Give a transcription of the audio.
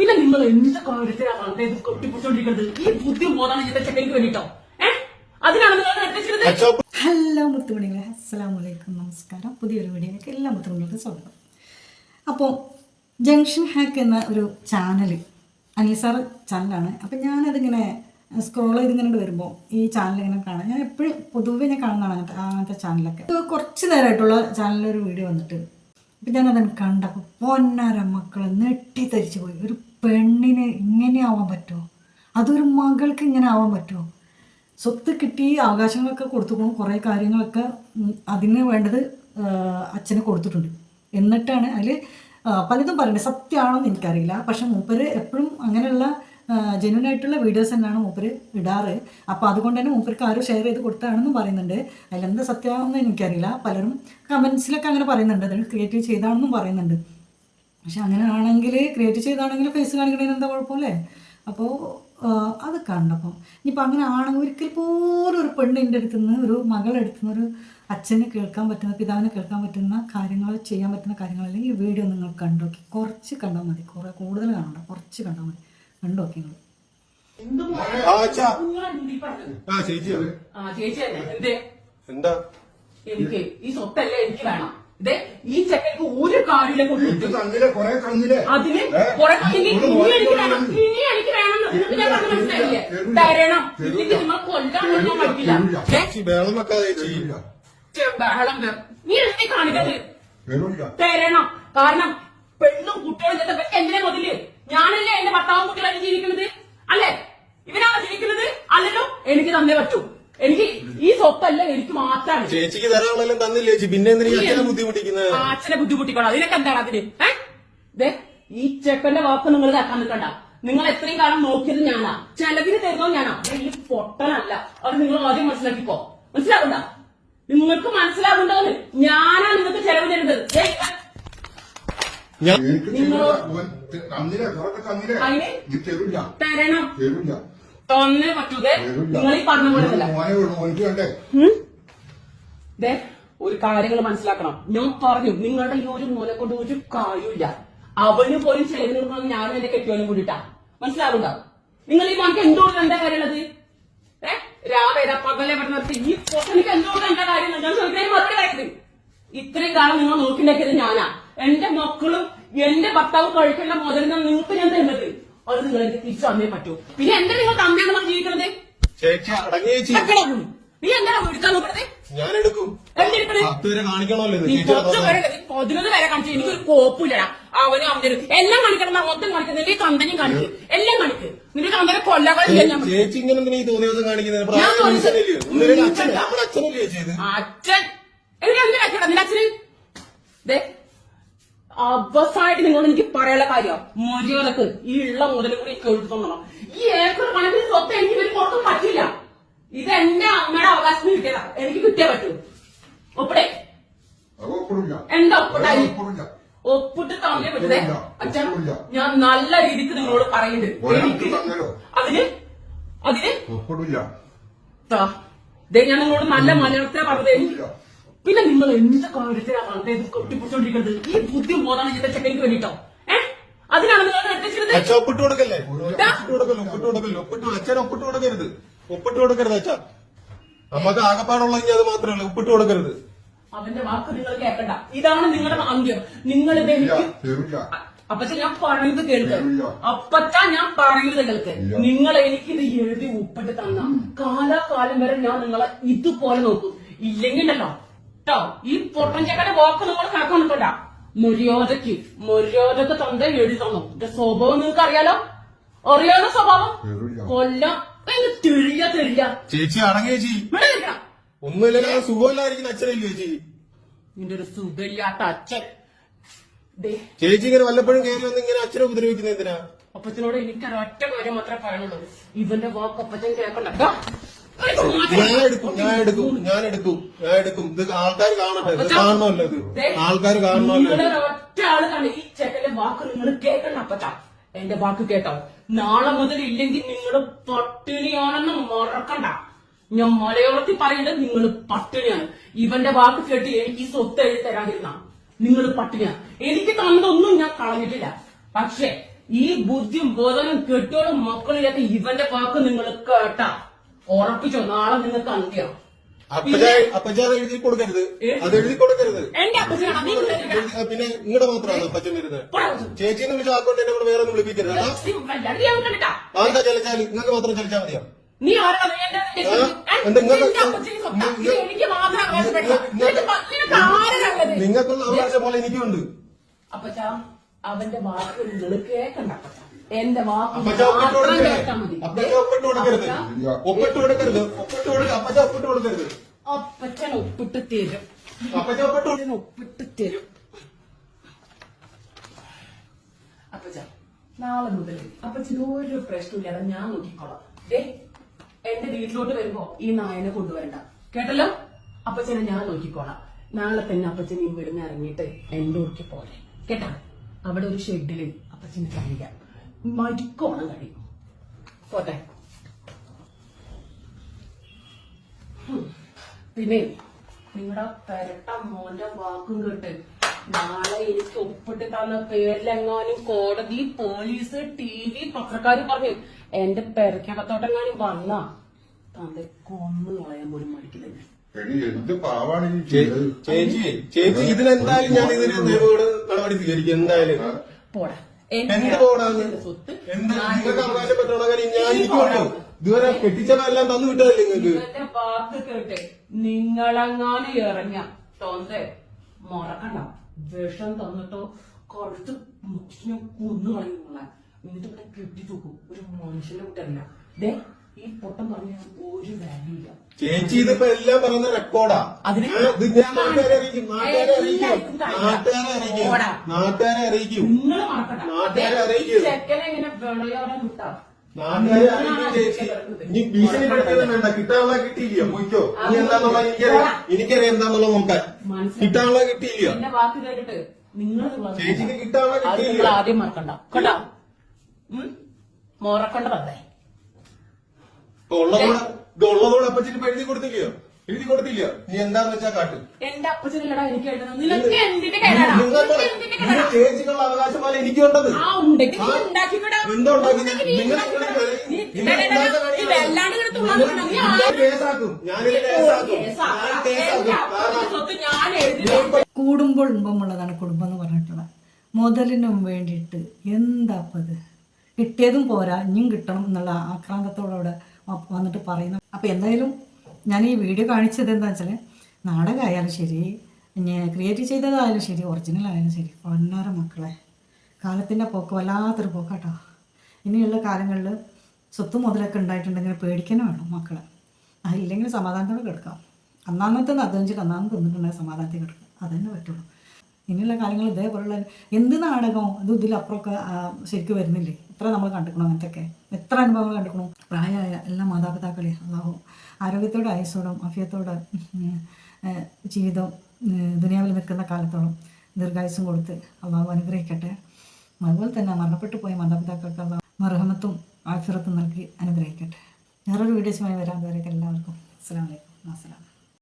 പിന്നെ നിങ്ങൾ എന്ത് കാര്യത്തിലാണ് കൊട്ടിപ്പിടിച്ചോണ്ടിരിക്കുന്നത് ഈ ബുദ്ധി ബോധാണ് ഇതിന്റെ ചെക്കനിക്ക് വേണ്ടിട്ടോ? ഏഹ് അതിനാണ് നിങ്ങൾ നിർദ്ദേശിച്ചത് ഹലോ മുത്തുമണികളെ അസ്സലാമു അലൈക്കും നമസ്കാരം. പുതിയൊരു വീഡിയോയിലേക്ക് എല്ലാ മുത്തുമണികൾക്കും സ്വാഗതം. അപ്പോൾ ജംഗ്ഷൻ ഹാക്ക് എന്ന ഒരു ചാനൽ സാറ് ചാനലാണ്. അപ്പം ഞാനതിങ്ങനെ സ്ക്രോൾ ചെയ്തിങ്ങനെ വരുമ്പോൾ ഈ ചാനൽ ഇങ്ങനെ കാണാം. ഞാൻ എപ്പോഴും പൊതുവെ ഞാൻ കാണുന്നതാണ് അങ്ങനത്തെ അങ്ങനത്തെ ചാനലൊക്കെ. അപ്പോൾ കുറച്ച് നേരമായിട്ടുള്ള ചാനലിലൊരു വീഡിയോ വന്നിട്ട് അപ്പം ഞാനതങ്ങ് കണ്ടപ്പോൾ പൊന്നാര മക്കളെ നെട്ടിത്തരിച്ചു പോയി. ഒരു പെണ്ണിന് ഇങ്ങനെ ആവാൻ പറ്റുമോ അതൊരു മകൾക്ക് ഇങ്ങനെ ആവാൻ പറ്റുമോ സ്വത്ത് കിട്ടി അവകാശങ്ങളൊക്കെ കൊടുത്തു. പോകും കുറേ കാര്യങ്ങളൊക്കെ അതിന് വേണ്ടത് അച്ഛന് കൊടുത്തിട്ടുണ്ട്. എന്നിട്ടാണ് അതിൽ പലതും പറയുന്നത് സത്യമാണോ എന്ന് എനിക്കറിയില്ല. പക്ഷെ മൂപ്പര് എപ്പോഴും അങ്ങനെയുള്ള ജെന്യൂൻ ആയിട്ടുള്ള വീഡിയോസ് തന്നെയാണ് മൂപ്പര് ഇടാറ്. അപ്പോൾ അതുകൊണ്ട് തന്നെ മൂപ്പർക്ക് ആരും ഷെയർ ചെയ്ത് കൊടുത്താണെന്നും പറയുന്നുണ്ട്. അതിലെന്താ സത്യമാണെന്ന് എനിക്കറിയില്ല. പലരും കമൻസിലൊക്കെ അങ്ങനെ പറയുന്നുണ്ട്. അതിൽ ക്രിയേറ്റീവ് ചെയ്താണെന്നും പറയുന്നുണ്ട്. പക്ഷെ അങ്ങനെ ആണെങ്കിൽ ക്രിയേറ്റ് ചെയ്താണെങ്കിൽ ഫേസ് കാണിക്കണതിന് എന്താ കുഴപ്പമില്ലേ? അപ്പോൾ അത് കണ്ടപ്പം ഇനിയിപ്പോൾ അങ്ങനെ ആണെങ്കിൽ ഒരിക്കൽ പോലും ഒരു പെണ്ണിന്റെ അടുത്ത് നിന്ന് ഒരു മകളുടെ അടുത്ത് നിന്ന് ഒരു അച്ഛന് കേൾക്കാൻ പറ്റുന്ന പിതാവിന് കേൾക്കാൻ പറ്റുന്ന കാര്യങ്ങൾ ചെയ്യാൻ പറ്റുന്ന കാര്യങ്ങൾ അല്ലെങ്കിൽ ഈ വീഡിയോ നിങ്ങൾ കണ്ടു നോക്കി കുറച്ച് കണ്ടാൽ മതി. കുറേ കൂടുതൽ കാണണ്ട. കുറച്ച് കണ്ടാൽ മതി. കണ്ടു നോക്കി നിങ്ങൾ എന്തേ? എന്താ? എനിക്ക് ഈ സ്വത്തല്ലേ എനിക്ക് വേണം. ഈ ചെക്കനിക്ക് ഒരു കാര്യമില്ല അതിന്? കുറെ ഇനി എനിക്ക് വേണം. ഇനി എനിക്ക് വേണം എന്നിട്ട് ഞാൻ പറഞ്ഞ മനസ്സിലായില്ലേ? തരൂല. തരണം. നിങ്ങൾ കൊല്ലാൻ ബഹളം നീ തരണം. കാരണം പെണ്ണും കുട്ടികളും എന്തിനെ എന്തിനാ മുതൽ? ഞാനല്ലേ എന്റെ ഭർത്താവും കുട്ടികളായിട്ട് ജീവിക്കുന്നത്? അല്ലേ? ഇവനാണ് ജീവിക്കുന്നത്? അല്ലല്ലോ? എനിക്ക് തന്നേ പറ്റൂ. എനിക്ക് ഈ സ്വത്തല്ല എനിക്ക് മാത്രമാണ് ചേച്ചിക്ക് ധാരാളം തന്നില്ലേ ചേച്ചി? പിന്നെ എന്തിനാ ബുദ്ധിമുട്ടിക്കുന്നത് അച്ഛനെ ബുദ്ധിമുട്ടിക്കണം? അതിനൊക്കെ എന്താണ് അതിന്? ഏ? ദേ ഈ ചെക്കന്റെ വാക്ക് നിങ്ങൾ കേൾക്കാൻ നിൽക്കണ്ട. നിങ്ങൾ എത്രയും കാലം നോക്കിയത് ഞാനാ. ചെലവിന് തരുന്നോ ഞാനാ. ഈ പൊട്ടനല്ല. അത് നിങ്ങൾ ആദ്യം മനസ്സിലാക്കിക്കോ. മനസ്സിലാകണ്ട നിങ്ങൾക്ക് മനസ്സിലാകുണ്ടോന്ന് ഞാനാ നിങ്ങൾക്ക് ചെലവ് തരുന്നത്? തരണം. പറ്റൂതേ നിങ്ങൾ ഈ പറഞ്ഞു ഒരു കാര്യങ്ങൾ മനസ്സിലാക്കണം. ഞാൻ പറഞ്ഞു നിങ്ങളുടെ ഈ ഒരു മോനെ കൊണ്ട് ഒരു കാര്യമില്ല അവന് പോലും ചെലവിന് ഞാനും എന്റെ കെട്ടിയോനും കൂടിയിട്ടാ. മനസ്സിലാവുണ്ടോ നിങ്ങൾ ഈ മോനക്ക് എന്തുകൊണ്ട് എന്താ കാര്യമുള്ളത്? ഏ? രാവിലെ പകലെ നിർത്തി? ഈ പൊട്ടനിക്ക് എന്തുകൊണ്ട് എന്താ കാര്യം ഞാൻ ചോദിക്കാൻ മറുപടി കാര്യത്തിൽ ഇത്രയും കാലം നിങ്ങൾ നോക്കിണ്ടാക്കിയത് ഞാനാ. എന്റെ മക്കളും എന്റെ ഭർത്താവ് കഴിക്കേണ്ട മുതൽ നിങ്ങൾക്ക് ഞാൻ തരുന്നത്. അത് നിങ്ങൾ എനിക്ക് തിരിച്ചു തന്നേ പറ്റൂ. പിന്നെ എന്താ നിങ്ങൾ തന്നെയാണ് നമ്മൾ ജീവിക്കുന്നത് ചേച്ചി അടങ്ങി ചേച്ചി. എവിടെ പോയി? നീ എന്താ എടുക്കാൻ നോക്കണത്? ഞാൻ എടുക്കും. എന്തെടുക്കണേ പത്ത് വരെ കാണിക്കണമല്ലോ പതിനൊന്ന് വരെ കാണിച്ചു എനിക്കൊരു കോപ്പില്ലടാ അവനും അവന്റെ എല്ലാം കാണിക്കണം മൊത്തം കാണിക്കുന്നത് നിന്റെ കമ്പനിയും കാണിക്ക്. എല്ലാം കാണിക്ക്. നിന്റെ കമ്പനെ കൊല്ലാതെ ചേ- ചേച്ചി ഇങ്ങനെ തോന്നിയ ദിവസം കാണിക്കുന്നത്? അച്ഛൻ എനിക്ക് എന്തിനാ അച്ഛനാ നിന്റെ അച്ഛന്? അവസാനമായിട്ട് നിങ്ങളോട് എനിക്ക് പറയാനുള്ള കാര്യം മര്യാദയ്ക്ക് ഈ ഉള്ള മുതൽ കൂടി കേൾക്കണം ഈ ഏക്കർ കണക്കിന് സ്വത്ത് എനിക്ക് ഇവർ കൊടുക്കാൻ പറ്റില്ല ഇത് എന്റെ അമ്മയുടെ അവകാശം കിട്ടിയതാ. എനിക്ക് കിട്ടിയേ പറ്റൂ. ഒപ്പിടെ. എന്താ ഒപ്പിട്ടായി ഒപ്പിട്ട് തന്നേ പറ്റേ. ഒപ്പിടില്ല. അച്ഛൻ ഞാൻ നല്ല രീതിക്ക് നിങ്ങളോട് പറയുന്നുണ്ട് എനിക്ക് അതിന് അതിന്? ഒപ്പിടില്ല. ഞാൻ നിങ്ങളോട് നല്ല മലയാളത്തിലെ പറഞ്ഞത്. എനിക്ക് പിന്നെ നിങ്ങൾ എന്ത് കാര്യത്തിലാണ് കൊട്ടിപ്പിടിച്ചോണ്ടിരിക്കുന്നത് ഈ ബുദ്ധി ബോധാണ് ഇതിന്റെ ചെക്കനിക്ക് വേണ്ടിട്ടോ. ഏഹ് അതിനാണ് നിങ്ങൾ ഒപ്പിട്ട് കൊടുക്കല്ലേ? ഒപ്പിട്ട് കൊടുക്കല്ലോ ഒപ്പിട്ട് കൊടുക്കല്ലോ? ഒപ്പിട്ട് അച്ഛൻ ഒപ്പിട്ട് കൊടുക്കരുത്. ഒപ്പിട്ട് കൊടുക്കരുത് അച്ഛ. നമുക്ക് ആകപ്പാടുള്ള അത് മാത്രമല്ല ഒപ്പിട്ട് കൊടുക്കരുത്. അവന്റെ വാക്ക് നിങ്ങൾ കേൾക്കണ്ട. ഇതാണ് നിങ്ങളുടെ അന്ത്യം. നിങ്ങൾ അപ്പച്ച ഞാൻ പറയുന്നത് കേൾക്ക്. അപ്പച്ച ഞാൻ പറയുന്നത് കേൾക്ക്. നിങ്ങൾ എനിക്ക് ഇത് എഴുതി ഉപ്പിട്ട് തന്ന കാലാകാലം വരെ ഞാൻ നിങ്ങളെ ഇതുപോലെ നോക്കും. ഇല്ലെങ്കിൽ ഉണ്ടല്ലോ കേട്ടോ ഈ പൊട്ടൻ ചേക്കന്റെ വാക്ക് നമ്മൾ നിൽക്കണ്ട മര്യാദയ്ക്ക് മര്യാദയ്ക്ക് തന്ത എഴുതി തന്നു. എന്റെ സ്വഭാവം നിങ്ങൾക്ക് അറിയാലോ അറിയാലോ സ്വഭാവം കൊല്ലം. തെളിയ തെളിയ ചേച്ചി അടങ്ങേ ചേച്ചി. സുഖമില്ലായിരിക്കുന്ന അച്ഛനല്ലേ ചേച്ചി. നിന്റെ ഒരു സുഖമില്ലാത്ത അച്ഛൻ. ചേച്ചി ഇങ്ങനെ വല്ലപ്പോഴും കയറി വന്ന് ഇങ്ങനെ അച്ഛനെ ഉപദ്രവിക്കുന്ന എന്തിനാ അപ്പച്ചനോട് എനിക്കൊരൊറ്റ കാര്യം മാത്രമേ പറയാനുള്ളൂ. ഇവന്റെ വാക്ക് അപ്പച്ചൻ കേൾക്കണ്ട. കേട്ടോ? ഞാൻ എടുക്കും ഞാൻ എടുക്കും ഞാൻ എടുക്കും ഞാൻ എടുക്കും ഇത് ആൾക്കാർ കാണട്ടെ ഇത് കാണണമല്ലോ ഇത്. ആൾക്കാർ കാണണമല്ലോ നിങ്ങളെ ഒറ്റ ആൾ കണ്ട് ഈ ചെക്കന്റെ വാക്ക് നിങ്ങൾ അപ്പച്ച. എന്റെ വാക്ക് കേട്ടോ. നാളെ മുതൽ ഇല്ലെങ്കിൽ നിങ്ങൾ പട്ടിണിയാണെന്ന് മറക്കണ്ട. ഞാൻ മലയാളത്തിൽ പറയേണ്ടത് നിങ്ങൾ പട്ടിണിയാണ്. ഇവന്റെ വാക്ക് കേട്ട് എനിക്ക് ഈ സ്വത്ത് എഴുതി തരാതിരുന്ന. നിങ്ങൾ പട്ടിണിയാണ്. എനിക്ക് തന്നതൊന്നും ഞാൻ കളഞ്ഞിട്ടില്ല. പക്ഷെ ഈ ബുദ്ധിയും ബോധനം കെട്ടോളും മക്കളില്ലാത്ത ഇവന്റെ വാക്ക് നിങ്ങൾ കേട്ടാ. ഉറപ്പിച്ചോ നാളെ നിങ്ങൾക്ക് അന്ത്യം നിങ്ങൾക്കൊന്നും എഴുതി കൊടുക്കരുത്. അത് എഴുതി കൊടുക്കരുത്. പിന്നെ നിങ്ങളുടെ മാത്രമാണ് അപ്പച്ചൻ വരുന്നത്. പോടാ. ചേച്ചിന്ന് വിളിച്ച ആക്കൊണ്ട് എന്നെ വേറെ ഒന്നും വിളിപ്പിക്കരുത് ചലിച്ചാൽ നിങ്ങൾക്ക് മാത്രം ചലിച്ചാൽ മതിയോ? നീ? നിങ്ങൾക്കുള്ള അവകാശം പോലെ എനിക്കുണ്ട്. അപ്പച്ചാ അവന്റെ വാക്ക് നിങ്ങൾ അപ്പച്ചാ. എന്റെ വാക്ക് ഒപ്പിട്ട് മാത്രം കേട്ടാ മതി. അപ്പച്ച ഒപ്പിട്ട് കൊടുക്കരുത്. ഒപ്പിട്ട് കൊടുക്കരുത്. ഒപ്പിട്ട് കൊടുക്ക അപ്പച്ച ഒപ്പിട്ട് കൊടുക്കരുത്. അപ്പച്ചൻ ഒപ്പിട്ട് തരും. അപ്പച്ച ഒപ്പിട്ട് കൊടു- അപ്പച്ചൻ ഒപ്പിട്ട് തരും. അപ്പച്ച നാളെ മുതൽ അപ്പച്ചന് ഒരു പ്രശ്നമില്ലാതെ ഞാൻ നോക്കിക്കോളാം. ദേ എന്റെ വീട്ടിലോട്ട് വരുമ്പോ ഈ നായനെ കൊണ്ടുവരണ്ട. കേട്ടല്ലോ? അപ്പച്ചനെ ഞാൻ നോക്കിക്കോളാം. നാളെ തന്നെ അപ്പച്ചൻ ഈ വീടിന് ഇറങ്ങിയിട്ട് എന്റെ ഊർക്ക് പോലെ കേട്ടാ? അവിടെ ഒരു ഷെഡിൽ അപ്പച്ചന് കഴിയാം മരിക്കോണം കഴിയും പോട്ടെ. പിന്നെ നിങ്ങളുടെ പെരട്ട മോന്റെ വാക്കും കേട്ട് നാളെ എനിക്ക് ഒപ്പിട്ട് തന്ന പേരിലെങ്ങാനും കോടതി പോലീസ് ടി വി പത്രക്കാര് പറഞ്ഞു എന്റെ പെരക്കകത്തോട്ടെങ്ങാനും വന്ന തന്റെ കൊന്നു കളയാൻ പോലും മടിക്കില്ല ഞാൻ? ചേച്ചി ചേച്ചി ഇതിലെന്തായാലും ഞാൻ ഇതിന് നിയമോട് നടപടി സ്വീകരിക്കും എന്തായാലും. പോടാ. എന്ത് സ്വത്ത്? കാര്യം ഞാൻ ഇതുവരെ കെട്ടിച്ചവരെല്ലാം തന്നു വിട്ടതല്ലേ നിങ്ങൾക്ക്? ഇവന്റെ വാക്ക് കേട്ട് നിങ്ങളെങ്ങാനും ഇറങ്ങ തോന്നേ മറക്കണ്ട. വിഷം തന്നിട്ടോ കുറച്ച് മുക്കിനെ കൊന്നു കളയുന്നുള്ള എന്നിട്ട് ഇവിടെ കെട്ടി തൂക്കും ഒരു മനുഷ്യന്റെ കൂട്ടല്ല ദേ ഈ പൊട്ടം പറഞ്ഞ ഒരു വാല്യൂ ഇല്ല. ചേച്ചി ഇതിപ്പോ എല്ലാം പറയുന്ന റെക്കോർഡാ അതിന് ആ, ഇത് ഞാൻ നാട്ടുകാരെ അറിയിക്കും നാട്ടുകാരെ അറിയിക്കും. നാട്ടുകാരെ അറിയിക്കും. നാട്ടുകാരെ അറിയിക്കും. നിങ്ങൾ മറക്കണ്ട. നാട്ടുകാരെ അറിയിക്കും. ചെക്കനെ ഇങ്ങനെ വിളയോടെ വിട്ടാ. നാട്ടുകാരെ അറിയിക്കും ചേച്ചി. ഇനി ഭീഷണിപ്പെടുത്തിയത് വേണ്ട. കിട്ടാനുള്ള കിട്ടിയില്ല പോയിക്കോ. ഇനി എന്താന്നുള്ള എനിക്കറിയാം. എനിക്കറിയാം എന്താന്നുള്ള നോക്കാൻ മനസ്സിലായി. കിട്ടാനുള്ള കിട്ടിയില്ല എന്റെ വാക്ക് കേട്ടിട്ട് നിങ്ങൾ ചേച്ചിക്ക് കിട്ടാനുള്ള കിട്ടിയില്ല ആദ്യം മറക്കണ്ട. കേട്ടോ? മോറക്കണ്ട ഇപ്പൊ ഉള്ളതോടെ ഉള്ളതോടെ അപ്പച്ചിട്ട് ഇപ്പൊ എഴുതി കൊടുത്തില്ലയോ? എഴുതി കൊടുത്തില്ല നീ എന്താന്ന് വെച്ചാ കാട്ട്. എന്റെ അപ്പച്ചനല്ലടാ എനിക്ക് എഴുതണം. നിനക്ക് എന്തിന്റെ കേടാടാ? നിനക്ക് എന്തിന്റെ നിങ്ങൾ കേടാ ചേച്ചിക്കുള്ള അവകാശം പോലെ എനിക്കുണ്ടത്. ആ ഉണ്ടെങ്കിൽ നീ ഉണ്ടാക്കിക്കൂടാ. എന്താ ഉണ്ടാക്കി ഉണ്ടെങ്കിൽ നീ നിങ്ങൾ ഉണ്ടാക്കിക്കൂടാ. നീ നിങ്ങൾ ഇടയിട ഉണ്ടാക്കാൻ നീ കാണിക്കുന്നത്? ഇങ്ങനെ തുള്ളാൻ നീ ആരും കേസാക്കും. ഞാനിത് കേസാക്കും. ഞാൻ എന്റെ കേസാക്കും അപ്പച്ചന്റെ കാരണം ഞാൻ എഴുതി കൂടുമ്പോൾ ഉമ്പമുള്ളതാണ് കുടുംബം എന്ന് പറഞ്ഞിട്ടുള്ളത്. മുതലിനും വേണ്ടിയിട്ട് എന്താപ്പത്? കിട്ടിയതും പോരാ ഇനിയും കിട്ടണം എന്നുള്ള ആക്രാന്തത്തോടെ വന്നിട്ട് പറയുന്നു. അപ്പോൾ എന്തായാലും ഞാൻ ഈ വീഡിയോ കാണിച്ചത് എന്താ വെച്ചാൽ നാടകമായാലും ശരി ഞാൻ ക്രിയേറ്റ് ചെയ്തതായാലും ശരി ഒറിജിനൽ ആയാലും ശരി പൊന്നാറ മക്കളെ. കാലത്തിന്റെ പോക്ക് വല്ലാത്തൊരു പോക്കാട്ടോ. ഇനിയുള്ള കാലങ്ങളിൽ സ്വത്ത് മുതലൊക്കെ ഉണ്ടായിട്ടുണ്ടെങ്കിൽ പേടിക്കാനും വേണം മക്കളെ. അതില്ലെങ്കിൽ സമാധാനത്തോടെ കിടക്കാം. അന്നാമത്തെ അധ്വാനിച്ചിട്ട് അന്നാമത് തിന്നിട്ടുണ്ടെങ്കിൽ സമാധാനത്തിൽ കിടക്കും. അതന്നെ പറ്റുള്ളൂ. ഇനിയുള്ള കാലങ്ങൾ ഇതേപോലുള്ള എന്ത് നാടകവും ഇത് ഇതിലപ്പുറമൊക്കെ ശരിക്കും വരുന്നില്ലേ? ഇത്ര നമ്മൾ കണ്ടിക്കണോ അങ്ങനത്തെയൊക്കെ? എത്ര അനുഭവങ്ങൾ കണ്ടിക്കണു പ്രായമായ എല്ലാ മാതാപിതാക്കളെ അള്ളാഹു ആരോഗ്യത്തോടെ ആയുസോടും അഫിയത്തോടെ ജീവിതം ദുനിയാവിൽ നിൽക്കുന്ന കാലത്തോളം ദീർഘായുസും കൊടുത്ത് അള്ളാഹു അനുഗ്രഹിക്കട്ടെ. അതുപോലെ തന്നെ മരണപ്പെട്ടു പോയ മാതാപിതാക്കൾക്ക് അള്ളാഹു മർഹമത്തും ആഫിറത്തും നൽകി അനുഗ്രഹിക്കട്ടെ. വേറൊരു വീഡിയോസുമായി വരാൻ വരെ എല്ലാവർക്കും. അസ്സാം വലൈക്കും അസ്സലാം